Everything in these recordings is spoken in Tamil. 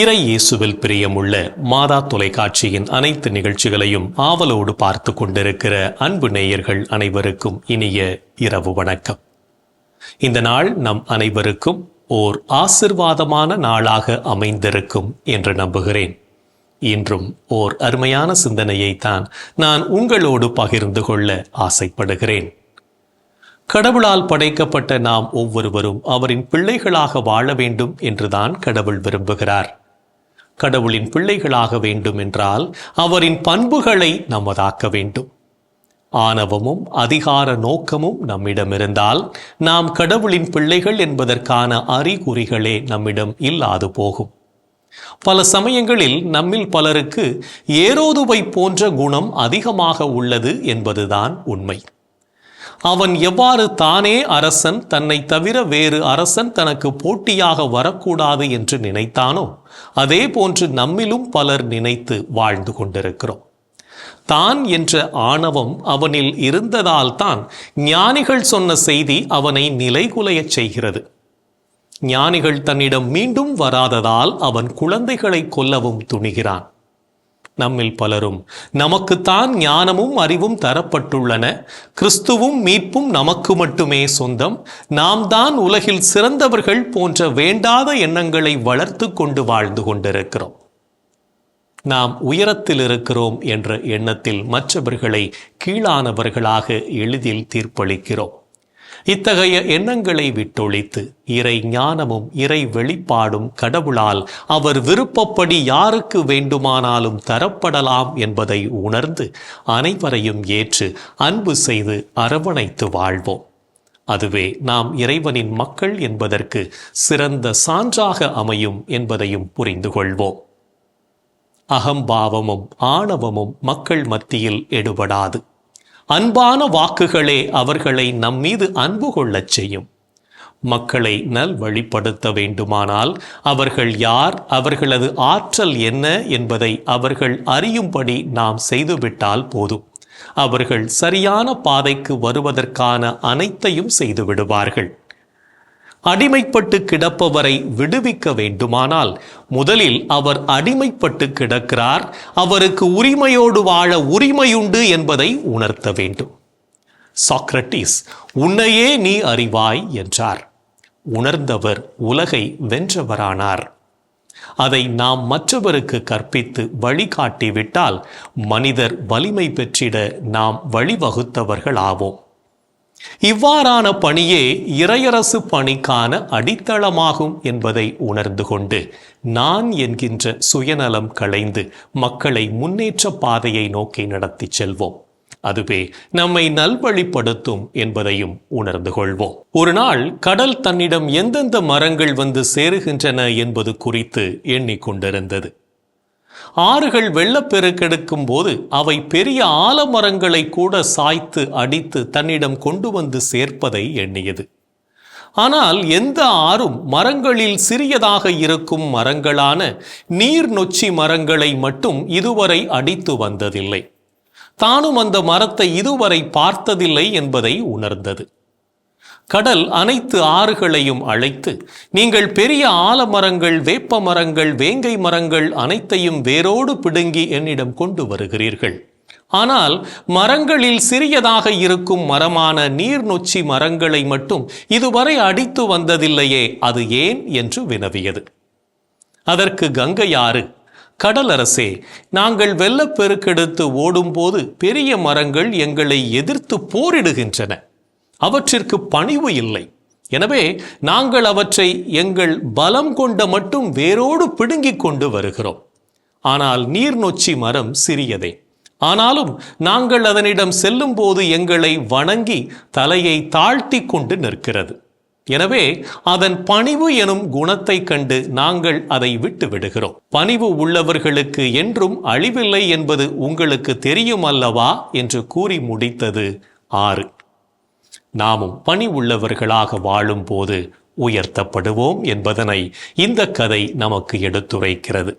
இறை இயேசுவில் பிரியமுள்ள மாதா தொலைக்காட்சியின் அனைத்து நிகழ்ச்சிகளையும் ஆவலோடு பார்த்து கொண்டிருக்கிற அன்பு நேயர்கள் அனைவருக்கும் இனிய இரவு வணக்கம். இந்த நாள் நம் அனைவருக்கும் ஓர் ஆசிர்வாதமான நாளாக அமைந்திருக்கும் என்று நம்புகிறேன். இன்றும் ஓர் அருமையான சிந்தனையைத்தான் நான் உங்களோடு பகிர்ந்து கொள்ள ஆசைப்படுகிறேன். கடவுளால் படைக்கப்பட்ட நாம் ஒவ்வொருவரும் அவரின் பிள்ளைகளாக வாழ வேண்டும் என்றுதான் கடவுள் விரும்புகிறார். கடவுளின் பிள்ளைகளாக வேண்டும் என்றால் அவரின் பண்புகளை நமதாக்க வேண்டும். ஆணவமும் அதிகார நோக்கமும் நம்மிடம் இருந்தால் நாம் கடவுளின் பிள்ளைகள் என்பதற்கான அறிகுறிகளே நம்மிடம் இல்லாது போகும். பல சமயங்களில் நம்மில் பலருக்கு ஏரோதுவை போன்ற குணம் அதிகமாக உள்ளது என்பதுதான் உண்மை. அவன் எவ்வாறு தானே அரசன் தன்னை தவிர வேறு அரசன் தனக்கு போட்டியாக வரக்கூடாது என்று நினைத்தானோ அதே போன்று நம்மிலும் பலர் நினைத்து வாழ்ந்து கொண்டிருக்கிறோம். தான் என்ற ஆணவம் அவனில் இருந்ததால் தான் ஞானிகள் சொன்ன செய்தி அவனை நிலைகுலையச் செய்கிறது. ஞானிகள் தன்னிடம் மீண்டும் வராததால் அவன் குழந்தைகளை கொல்லவும் துணிகிறான். நம்மில் பலரும். நமக்குத்தான் ஞானமும் அறிவும் தரப்பட்டுள்ளன. கிறிஸ்துவும் மீட்பும் நமக்கு மட்டுமே சொந்தம். நாம் தான் உலகில் சிறந்தவர்கள் போன்ற வேண்டாத எண்ணங்களை வளர்த்து கொண்டு வாழ்ந்து கொண்டிருக்கிறோம். நாம் உயரத்தில் இருக்கிறோம் என்ற எண்ணத்தில் மற்றவர்களை கீழானவர்களாக எளிதில் தீர்ப்பளிக்கிறோம். இத்தகைய எண்ணங்களை விட்டொழித்து இறை ஞானமும் இறை வெளிப்பாடும் கடவுளால் அவர் விருப்பப்படி யாருக்கு வேண்டுமானாலும் தரப்படலாம் என்பதை உணர்ந்து அனைவரையும் ஏற்று அன்பு செய்து அரவணைத்து வாழ்வோம். அதுவே நாம் இறைவனின் மக்கள் என்பதற்கு சிறந்த சான்றாக அமையும் என்பதையும் புரிந்து கொள்வோம். அகம்பாவமும் ஆணவமும் மக்கள் மத்தியில் எடுபடாது. அன்பான வாக்குகளே அவர்களை நம்மீது அன்பு கொள்ளச் செய்யும். மக்களை நல்வழிப்படுத்த வேண்டுமானால் அவர்கள் யார் அவர்களது ஆற்றல் என்ன என்பதை அவர்கள் அறியும்படி நாம் செய்துவிட்டால் போதும். அவர்கள் சரியான பாதைக்கு வருவதற்கான அனைத்தையும் செய்து விடுவார்கள் அடிமைப்பட்டு கிடப்பவரை விடுவிக்க வேண்டுமானால் முதலில் அவர் அடிமைப்பட்டு கிடக்கிறார். அவருக்கு உரிமையோடு வாழ உரிமையுண்டு என்பதை உணர்த்த வேண்டும். சாக்ரட்டிஸ் உன்னையே நீ அறிவாய் என்றார். உணர்ந்தவர் உலகை வென்றவரானார். அதை நாம் மற்றவருக்கு கற்பித்து வழிகாட்டிவிட்டால் மனிதர் வலிமை பெற்றிட நாம் வழிவகுத்தவர்கள் ஆவோம் இவ்வாறான பணியே இறையரசு பணிக்கான அடித்தளமாகும் என்பதை உணர்ந்து கொண்டு நான் என்கின்ற சுயநலம் களைந்து மக்களை முன்னேற்ற பாதையை நோக்கி நடத்திச் செல்வோம். அதுவே நம்மை நல்வழிப்படுத்தும் என்பதையும் உணர்ந்து கொள்வோம். ஒரு நாள் கடல் தன்னிடம் எந்தெந்த மரங்கள் வந்து சேருகின்றன என்பது குறித்து எண்ணிக்கொண்டிருந்தது ஆறுகள் வெள்ளப்பெருக்கெடுக்கும் போது அவை பெரிய ஆலமரங்களை கூட சாய்த்து அடித்து தன்னிடம் கொண்டு வந்து சேர்ப்பதை எண்ணியது. ஆனால் எந்த ஆறும் மரங்களில் சிறியதாக இருக்கும் மரங்களான நீர் நொச்சி மரங்களை மட்டும் இதுவரை அடித்து வந்ததில்லை. தானும் அந்த மரத்தை இதுவரை பார்த்ததில்லை என்பதை உணர்ந்தது. கடல் அனைத்து ஆறுகளையும் அழைத்து நீங்கள் பெரிய ஆலமரங்கள் வேப்ப மரங்கள் வேங்கை மரங்கள் அனைத்தையும் வேரோடு பிடுங்கி என்னிடம் கொண்டு வருகிறீர்கள். ஆனால் மரங்களில் சிறியதாக இருக்கும் மரமான நீர் நொச்சி மரங்களை மட்டும் இதுவரை அடித்து வந்ததில்லையே அது ஏன் என்று வினவியது. அதற்கு கங்கையாறு கடலரசே நாங்கள் வெள்ளப்பெருக்கெடுத்து ஓடும்போது பெரிய மரங்கள் எங்களை எதிர்த்து போரிடுகின்றன. அவற்றிற்கு பணிவு இல்லை. எனவே நாங்கள் அவற்றை எங்கள் பலம் கொண்ட மட்டும் வேரோடு பிடுங்கிக் கொண்டு வருகிறோம். ஆனால் நீர் நொச்சி மரம் சிறியதே. ஆனாலும் நாங்கள் அதனிடம் செல்லும் போது எங்களை வணங்கி தலையை தாழ்த்தி கொண்டு நிற்கிறது. எனவே அதன் பணிவு எனும் குணத்தை கண்டு நாங்கள் அதை விட்டு விடுகிறோம். பணிவு உள்ளவர்களுக்கு என்றும் அழிவில்லை என்பது உங்களுக்கு தெரியும் அல்லவா? என்று கூறி முடித்தது ஆறு. நாமும் பணி உள்ளவர்களாக வாழும்போது உயர்த்தப்படுவோம் என்பதனை இந்த கதை நமக்கு எடுத்துரைக்கிறது.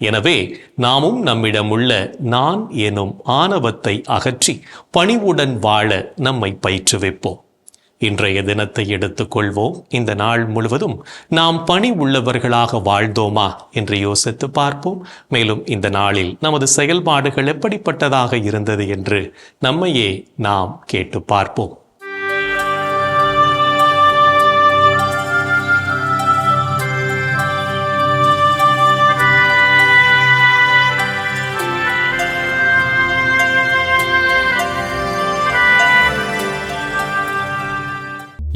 எனவே நாமும் நம்மிடமுள்ள நான் எனும் ஆணவத்தை அகற்றி பணிவுடன் வாழ நம்மை பயிற்றுவிப்போம். இன்றைய தினத்தை எடுத்துக்கொள்வோம். இந்த நாள் முழுவதும் நாம் பணி உள்ளவர்களாக வாழ்ந்தோமா என்று யோசித்து பார்ப்போம். மேலும் இந்த நாளில் நமது செயல்பாடுகள் எப்படிப்பட்டதாக இருந்தது என்று நம்மையே நாம் கேட்டு பார்ப்போம்.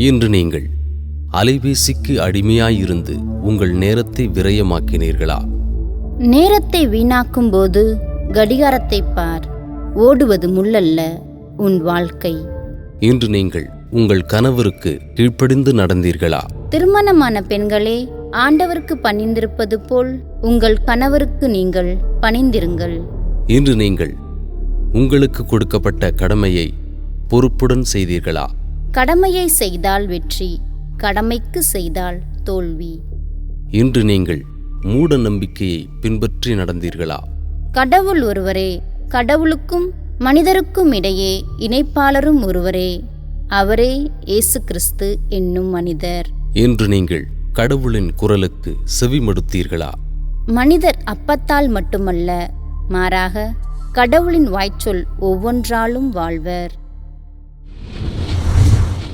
இன்று நீங்கள் அலைபேசிக்கு அடிமையாயிருந்து உங்கள் நேரத்தை விரயமாக்கினீர்களா? நேரத்தை வீணாக்கும் போது கடிகாரத்தை பார். ஓடுவது முள்ளல்ல உன் வாழ்க்கை. இன்று நீங்கள் உங்கள் கணவருக்கு கீழ்ப்படிந்து நடந்தீர்களா? திருமணமான பெண்களே ஆண்டவருக்கு பணிந்திருப்பது போல் உங்கள் கணவருக்கு நீங்கள் பணிந்திருங்கள். இன்று நீங்கள் உங்களுக்கு கொடுக்கப்பட்ட கடமையை பொறுப்புடன் செய்தீர்களா? கடமையை செய்தால் வெற்றி கடமைக்கு செய்தால் தோல்வி. இன்று நீங்கள் மூட நம்பிக்கையை பின்பற்றி நடந்தீர்களா? கடவுள் ஒருவரே கடவுளுக்கும் மனிதருக்கும் இடையே இணைப்பாளரும் ஒருவரே அவரே இயேசு கிறிஸ்து என்னும் மனிதர். இன்று நீங்கள் கடவுளின் குரலுக்கு செவிமடுத்தீர்களா? மனிதர் அப்பத்தால் மட்டுமல்ல மாறாக கடவுளின் வாய்ச்சொல் ஒவ்வொன்றாலும் வாழ்வர்.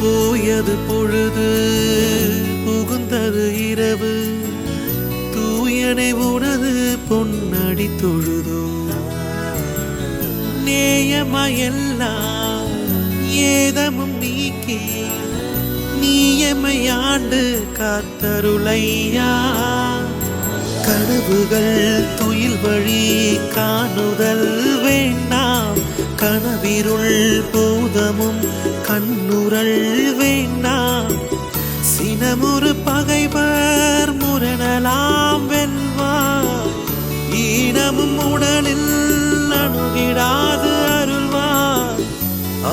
போயது பொழுது புகுந்தது இரவு. தூயனை உனது பொன்னடி தொழுதோ நேயமையெல்லாம் ஏதமும் நீக்கே நீயமையாண்டு காத்தருளையா. கனவுகள் துயில் வழி காணுதல் வேண்டாம். கனவிருள் பூதமும் கண்ணுரள் வேண்டாம். சினமுறு பகைவர் முரணலாம் வெல்வார் ஈனமும் உடலில் அணுகிடாது அருள்வார்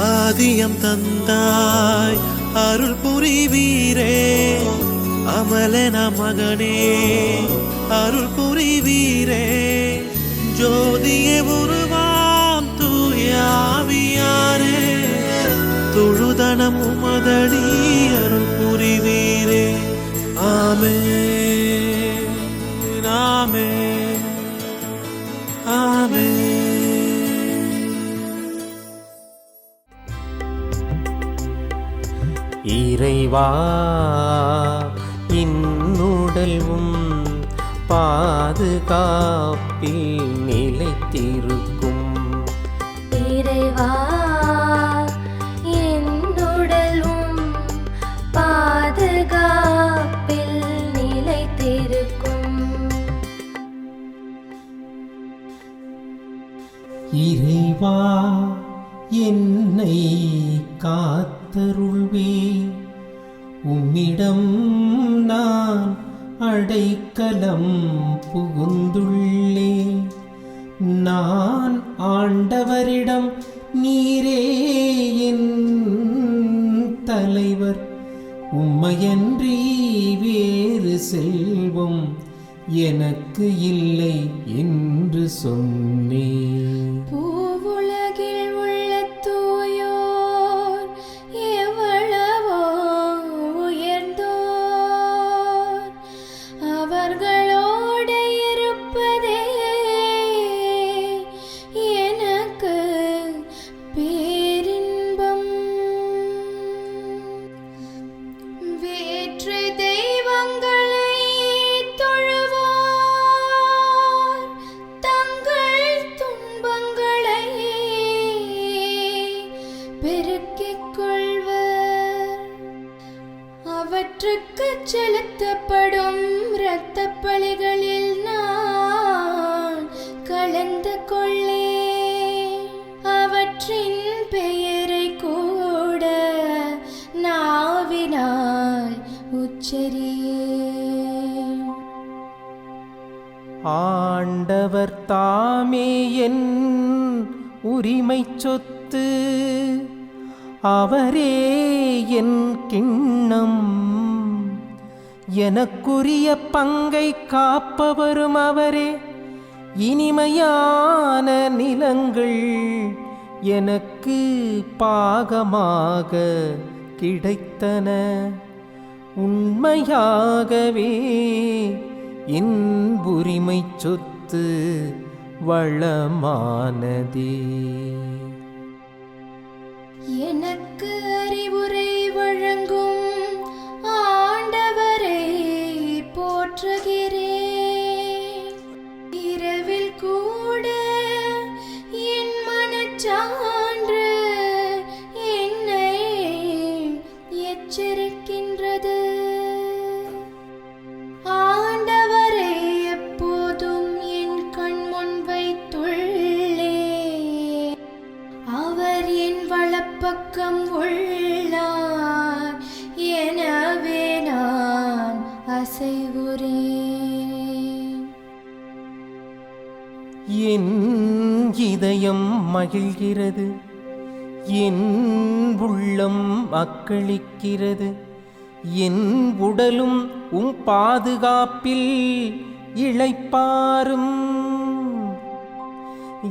ஆதியம் தந்தாய் அருள் புரிவீரே. அமலன மகனே அருள் புரிவீரே. ஜோதிய ஒரு இறைவா இன்னுடல்வும் பாதுகாப்பில் படைக்கலம் புகுந்துள்ளே. நான் ஆண்டவரிடம் நீரே என் தலைவர். உம்மையன்றி வேறு செல்வம் எனக்கு இல்லை என்று சொன்ன அவற்றுக்கு செலுத்தப்படும் இரத்த பலிகளில் நான் கலந்து கொள்ளேன் அவற்றின் பெயரை கூட நாவினால் உச்சரியே. ஆண்டவர் தாமே என் உரிமை சொத்து அவரே என் கிண்ணம். எனக்குரிய பங்கை காப்பவரும் அவரே. இனிமையான நிலங்கள் எனக்கு பாகமாக கிடைத்தன. உண்மையாகவே என் சொத்து வளமானதே. எனக்கு மகிழ்கிறது. என் உள்ளம் அக்களிக்கிறது. என் உடலும் உம் பாதுகாப்பில் இளைப்பாரும்.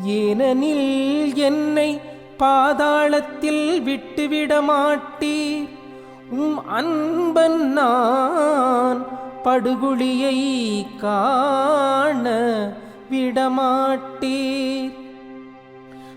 ஏனெனில் என்னை பாதாளத்தில் விட்டுவிட மாட்டீர். உம் அன்பன் நான் படுகுழியை காண விடமாட்டீர்.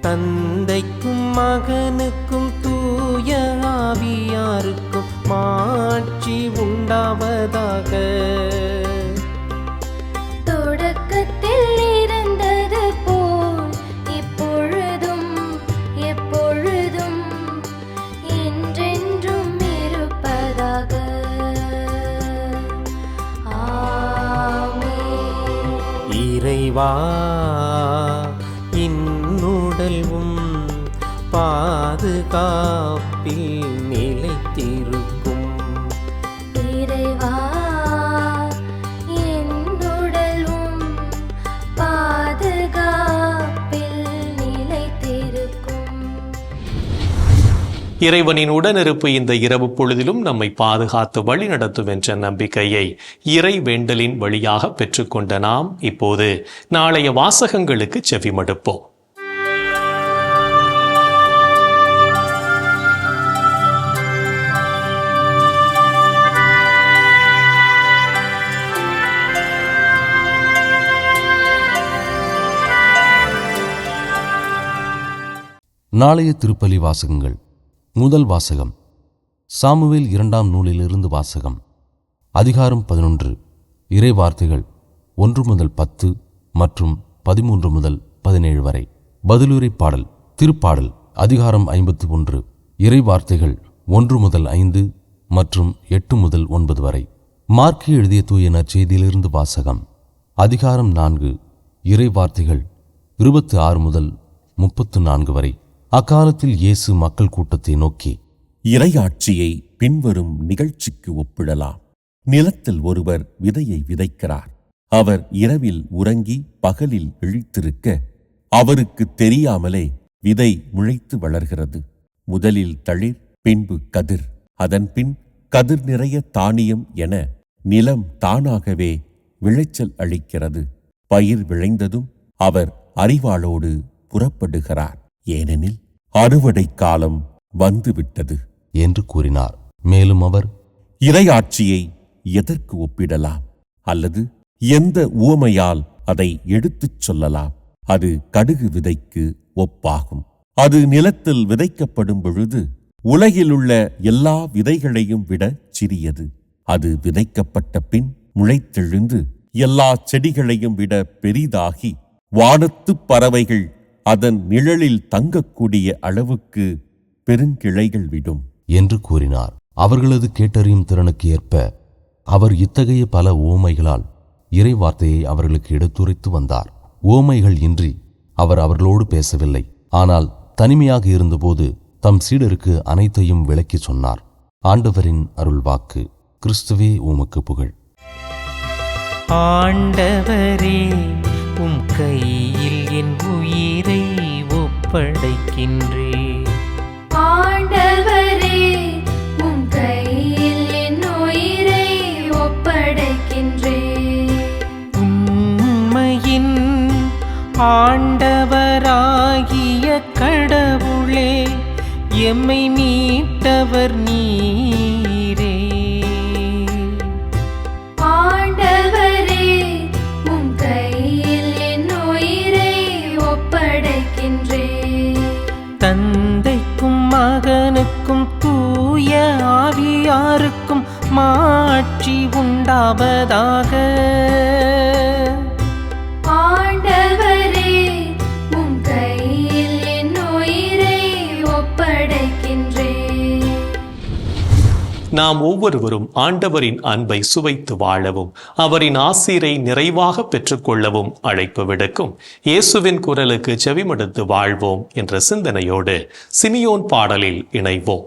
தந்தைக்கும் மகனுக்கும் தூய ஆவியாருக்கும் மாட்சி உண்டாவதாக. தொடக்கத்தில் இருந்தது போல் இப்பொழுதும் எப்பொழுதும் என்றென்றும் இருப்பதாக. இறைவா பாதுகாப்பில் நிலைத்திருக்கும். இறைவா என்னுடலும் பாதுகாப்பில் நிலைத்திருக்கும். இறைவனின் உடனிருப்பு இந்த இரவு பொழுதிலும் நம்மை பாதுகாத்து வழி நடத்தும் என்ற நம்பிக்கையை இறை வேண்டலின் வழியாக பெற்றுக்கொண்ட நாம் இப்போது நாளைய வாசகங்களுக்கு செவிமடுப்போம். நாளைய திருப்பலி வாசகங்கள். முதல் வாசகம். சாமுவேல் இரண்டாம் நூலிலிருந்து வாசகம். அதிகாரம் பதினொன்று. இறை வார்த்தைகள் ஒன்று முதல் பத்து மற்றும் பதிமூன்று முதல் பதினேழு வரை. பதிலுரை பாடல் திருப்பாடல் அதிகாரம் ஐம்பத்தி ஒன்று. இறை வார்த்தைகள் ஒன்று முதல் ஐந்து மற்றும் எட்டு முதல் ஒன்பது வரை. மார்க்கு எழுதிய தூய நற்செய்தியிலிருந்து வாசகம். அதிகாரம் நான்கு. இறை வார்த்தைகள் இருபத்தி ஆறு முதல் முப்பத்து நான்கு வரை. அக்காலத்தில் இயேசு மக்கள் கூட்டத்தை நோக்கி இரையாட்சியை பின்வரும் நிகழ்ச்சிக்கு ஒப்பிடலாம். நிலத்தில் ஒருவர் விதையை விதைக்கிறார். அவர் இரவில் உறங்கி பகலில் இழித்திருக்க அவருக்கு தெரியாமலே விதை முளைத்து வளர்கிறது. முதலில் தளிர் பின்பு கதிர். அதன்பின் கதிர் நிறைய தானியம் என நிலம் தானாகவே விளைச்சல் அளிக்கிறது. பயிர் விளைந்ததும் அவர் அறிவாளோடு புறப்படுகிறார். ஏனெனில் அறுவடை காலம் வந்துவிட்டது. என்று கூறினார். மேலும் அவர் இறையாட்சியை எதற்கு ஒப்பிடலாம்? அல்லது எந்த உவமையால் அதை எடுத்துச் சொல்லலாம்? அது கடுகு விதைக்கு ஒப்பாகும். அது நிலத்தில் விதைக்கப்படும் பொழுது உலகிலுள்ள எல்லா விதைகளையும் விட சிறியது. அது விதைக்கப்பட்ட பின் முளைத்தெழுந்து எல்லா செடிகளையும் விட பெரிதாகி வானத்துப் பறவைகள் அதன் நிழலில் தங்கக்கூடிய அளவுக்கு பெருங்கிளைகள் விடும். என்று கூறினார். அவர்களது கேட்டறியும் திறனுக்கு ஏற்ப அவர் இத்தகைய பல ஓமைகளால் இறை வார்த்தையை அவர்களுக்கு எடுத்துரைத்து வந்தார். ஓமைகள் இன்றி அவர் அவர்களோடு பேசவில்லை. ஆனால் தனிமையாக இருந்தபோது தம் சீடருக்கு அனைத்தையும் விளக்கிச் சொன்னார். ஆண்டவரின் அருள்வாக்கு. கிறிஸ்துவே உமக்கு புகழ். ஆண்டவரே உம் கையில் என் உயிரை ஒப்படைக்கின்றேன் ஆண்டவரே உம் கையில் என் உயிரை ஒப்படைக்கின்றேன் உண்மையின் ஆண்டவராகிய கடவுளே எம்மை மீட்டவர் நீரே தந்தைக்கும் மகனுக்கும் தூய ஆவியாருக்கும் மாட்சி உண்டாவதாக. நாம் ஒவ்வொருவரும் ஆண்டவரின் அன்பை சுவைத்து வாழவும் அவரின் ஆசீரை நிறைவாக பெற்றுக்கொள்ளவும் அழைப்பு விடுக்கும். இயேசுவின் குரலுக்கு செவிமடுத்து வாழ்வோம் என்ற சிந்தனையோடு சிமியோன் பாடலில் இணைவோம்.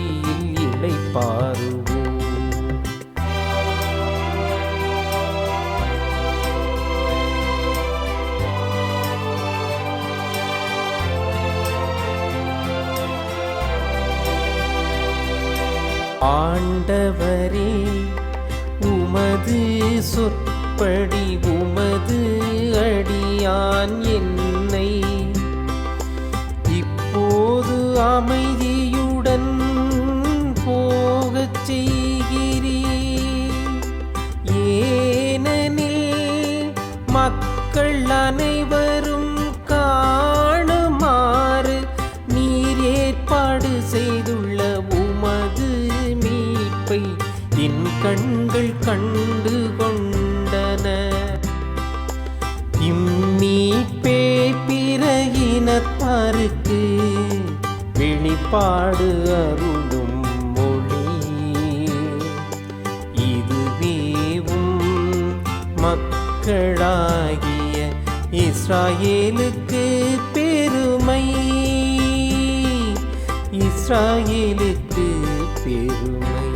சொற்படி உமது அடியான் என்னை. இப்போது அமைதி பாடு அருளும் மொழி. இதுவேவும் மக்களாகிய இஸ்ராயேலுக்கு பெருமை. இஸ்ராயேலுக்கு பெருமை.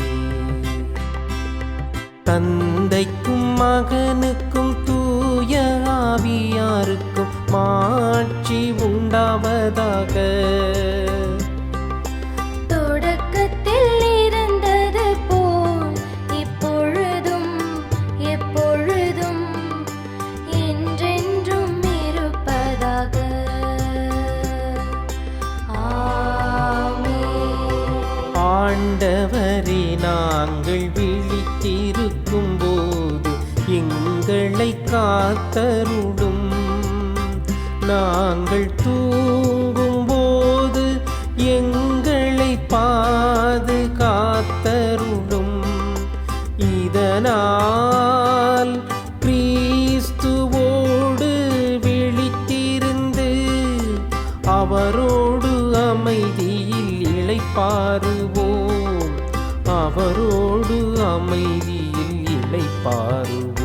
தந்தைக்கும் மகனுக்கும் தூய ஆவியாருக்கும் மாட்சி உண்டாவதாக. காத்தருடும் நாங்கள் தூங்கும் போது எங்களை பாதுகாத்தருடும் இதனால் கிறிஸ்துவோடு விழித்திருந்து அவரோடு அமைதியில் இழைப்பாருவோம் அவரோடு அமைதியில் இழைப்பாருவோம்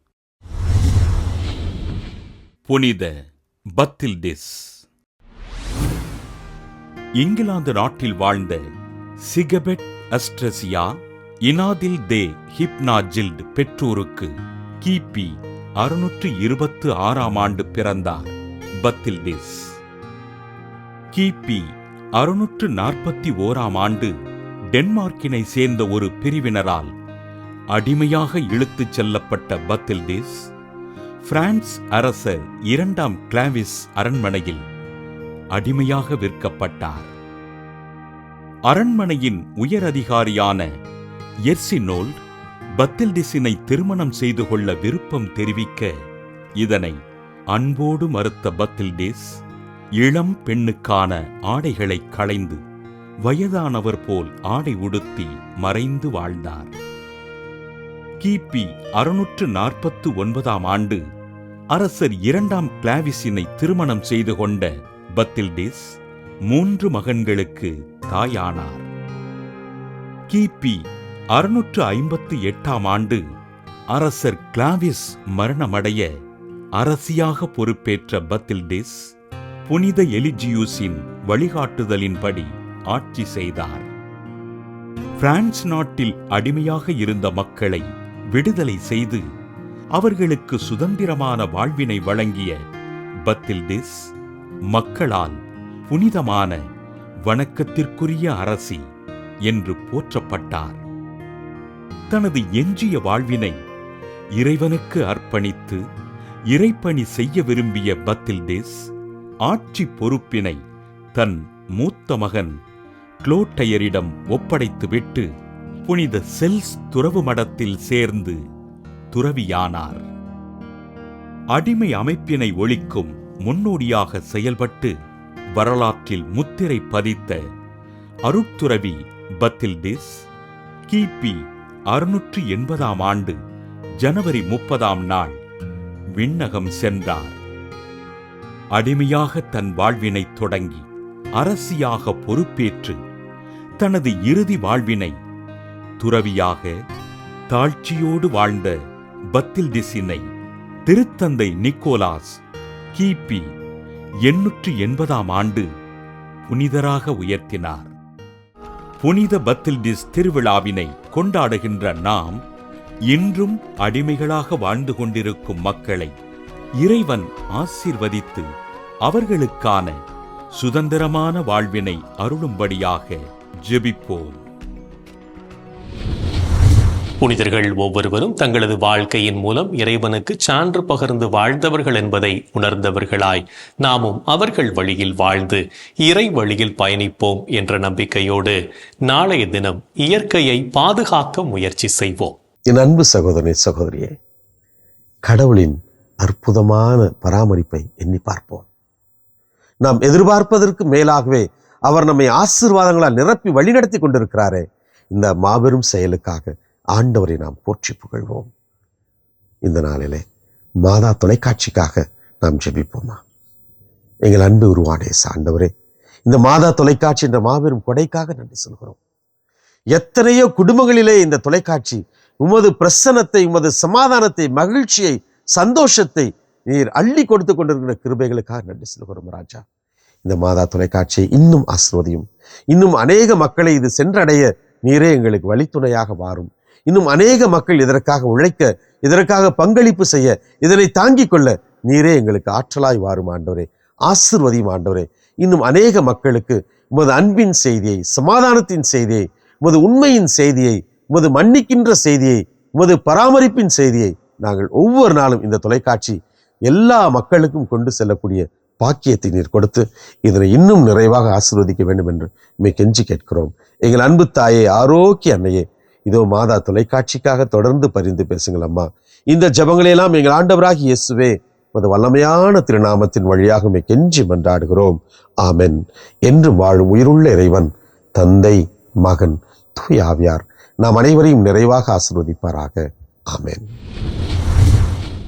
புனித பத்தில்டிஸ். இங்கிலாந்து நாட்டில் வாழ்ந்த சிகபெட் அஸ்ட்ரசியா இனாதில் தே ஹிப்னாஜில்ட் பெற்றோருக்கு கிபி அறுநூற்று இருபத்து ஆறாம் ஆண்டு பிறந்தார் பத்தில்டிஸ். கிபி அறுநூற்று நாற்பத்தி ஓராம் ஆண்டு டென்மார்க்கினை சேர்ந்த ஒரு பிரிவினரால் அடிமையாக இழுத்துச் செல்லப்பட்ட பத்தில்டிஸ் பிரான்ஸ் அரசர் இரண்டாம் கிளாவிஸ் அரண்மனையில் அடிமையாக விற்கப்பட்டார். அரண்மனையின் உயரதிகாரியான எர்சினோல்ட் பத்தில்டிஸினை திருமணம் செய்து கொள்ள விருப்பம் தெரிவிக்க இதனை அன்போடு மறுத்த பத்தில்டிஸ் இளம் பெண்ணுக்கான ஆடைகளை களைந்து வயதானவர் போல் ஆடை உடுத்தி மறைந்து வாழ்ந்தார். கிபி அறுநூற்று நாற்பத்து ஒன்பதாம் ஆண்டு அரசர் இரண்டாம் கிளாவிஸினை திருமணம் செய்து கொண்ட பத்தில்டிஸ் மூன்று மகன்களுக்கு தாயானார். கிபி அறுநூற்று ஐம்பத்து எட்டாம் ஆண்டு அரசர் கிளாவிஸ் மரணமடைய அரசியாக பொறுப்பேற்ற பத்தில்டிஸ் புனித எலிஜியூஸின் வழிகாட்டுதலின்படி ஆட்சி செய்தார். பிரான்ஸ் நாட்டில் அடிமையாக இருந்த மக்களை விடுதலை செய்து அவர்களுக்கு சுதந்திரமான வாழ்வினை வழங்கிய பத்தில்டிஸ் மக்களால் புனிதமான வணக்கத்திற்குரிய அரசி என்று போற்றப்பட்டார். தனது எஞ்சிய வாழ்வினை இறைவனுக்கு அர்ப்பணித்து இறைப்பணி செய்ய விரும்பிய பத்தில்டேஸ் ஆட்சி பொறுப்பினை தன் மூத்த மகன் குளோட்டையரிடம் ஒப்படைத்துவிட்டு புனித செல்ஸ் துறவு மடத்தில் சேர்ந்து துறவியானார். அடிமை அமைப்பினை ஒழிக்கும் முன்னோடியாக செயல்பட்டு வரலாற்றில் முத்திரை பதித்த அருட்துறவி பத்தில்டிஸ் கிபி அறுநூற்றி எண்பதாம் ஆண்டு ஜனவரி முப்பதாம் நாள் விண்ணகம் சென்றார். அடிமையாக தன் வாழ்வினை தொடங்கி அரசியாக பொறுப்பேற்று தனது இறுதி வாழ்வினை துறவியாக தாழ்ச்சியோடு வாழ்ந்த பத்தில்டிஸினை திருத்தந்தை நிக்கோலாஸ் கிபி எண்ணூற்று எண்பதாம் ஆண்டு புனிதராக உயர்த்தினார். புனித பத்தில்டிஸ் திருவிழாவினை கொண்டாடுகின்ற நாம் இன்றும் அடிமைகளாக வாழ்ந்து கொண்டிருக்கும் மக்களை இறைவன் ஆசிர்வதித்து அவர்களுக்கான சுதந்திரமான வாழ்வினை அருளும்படியாக ஜெபிப்போம். புனிதர்கள் ஒவ்வொருவரும் தங்களது வாழ்க்கையின் மூலம் இறைவனுக்கு சான்று பகர்ந்து வாழ்ந்தவர்கள் என்பதை உணர்ந்தவர்களாய் நாமும் அவர்கள் வழியில் வாழ்ந்து இறை வழியில் பயணிப்போம் என்ற நம்பிக்கையோடு நாளைய தினம் இயற்கையை பாதுகாக்க முயற்சி செய்வோம். என் அன்பு சகோதரி சகோதரியே கடவுளின் அற்புதமான பராமரிப்பை எண்ணி பார்ப்போம். நாம் எதிர்பார்ப்பதற்கு மேலாகவே அவர் நம்மை ஆசீர்வாதங்களால் நிரப்பி வழிநடத்தி கொண்டிருக்கிறாரே. இந்த மாபெரும் செயலுக்காக ஆண்டவரை நாம் போற்றி புகழ்வோம். இந்த நாளிலே மாதா தொலைக்காட்சிக்காக நாம் ஜெபிப்போமா? எங்கள் அன்பு உருவானே ஆண்டவரே இந்த மாதா தொலைக்காட்சி என்ற மாபெரும் கொடைக்காக நன்றி சொல்கிறோம். எத்தனையோ குடும்பங்களிலே இந்த தொலைக்காட்சி உமது பிரசன்னத்தை உமது சமாதானத்தை மகிழ்ச்சியை சந்தோஷத்தை நீர் அள்ளி கொடுத்து கொண்டிருக்கிற கிருபைகளுக்காக நன்றி சொல்கிறோம் ராஜா. இந்த மாதா தொலைக்காட்சியை இன்னும் ஆசிர்வதியும். இன்னும் அநேக மக்களை இது சென்றடைய நீரே எங்களுக்கு வழித்துணையாக மாறும் இன்னும் அநேக மக்கள் இதற்காக உழைக்க இதற்காக பங்களிப்பு செய்ய இதனை தாங்கிக் கொள்ள நீரே எங்களுக்கு ஆற்றலாய் வாரும் ஆண்டவரே ஆசிர்வதியும் ஆண்டவரே. இன்னும் அநேக மக்களுக்கு உமது அன்பின் செய்தியை சமாதானத்தின் செய்தியை உமது உண்மையின் செய்தியை உமது மன்னிக்கின்ற செய்தியை உமது பராமரிப்பின் செய்தியை நாங்கள் ஒவ்வொரு நாளும் இந்த தொலைக்காட்சி எல்லா மக்களுக்கும் கொண்டு செல்லக்கூடிய பாக்கியத்தை நீர் கொடுத்து இதனை இன்னும் நிறைவாக ஆசிர்வதிக்க வேண்டும் என்று உண்மை கெஞ்சி கேட்கிறோம். எங்கள் அன்பு தாயே ஆரோக்கிய அன்னையே இதோ மாதா தொலைக்காட்சிக்காக தொடர்ந்து பரிந்து பேசுங்கள் அம்மா. இந்த ஜபங்களையெல்லாம் எங்கள் ஆண்டவராகி இயேசுவே உமது வல்லமையான திருநாமத்தின் வழியாக கெஞ்சி மன்றாடுகிறோம். ஆமென். என்றும் வாழும் உயிருள்ள இறைவன் தந்தை மகன் தூய் ஆவியார் நாம் அனைவரையும் நிறைவாக ஆசிர்வதிப்பாராக. ஆமென்.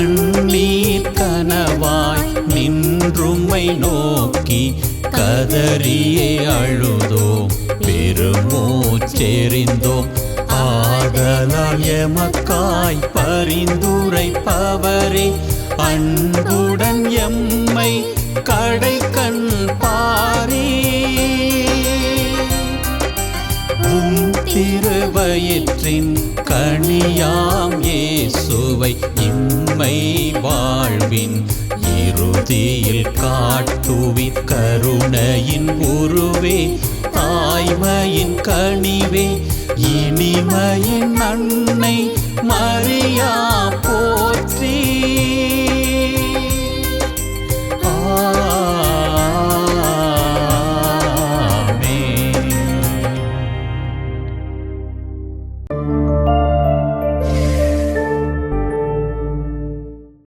கண்ணீர் கனவாய் நின்றுமை நோக்கி கதறியே அழுதோம். பெருமூச்செறிந்தோம். ஆதலால் எமக்காய் பரிந்துரைப்பவரே. அன்புடன் எம்மை கடை கண் திருவயிற்றின் கனியாம் இயேசுவை இம்மை வாழ்வின் இறுதியில் காட்டுவி கருணையின் உருவே தாய்மையின் கனிவே இனிமையின் அன்னை மரியா போற்றி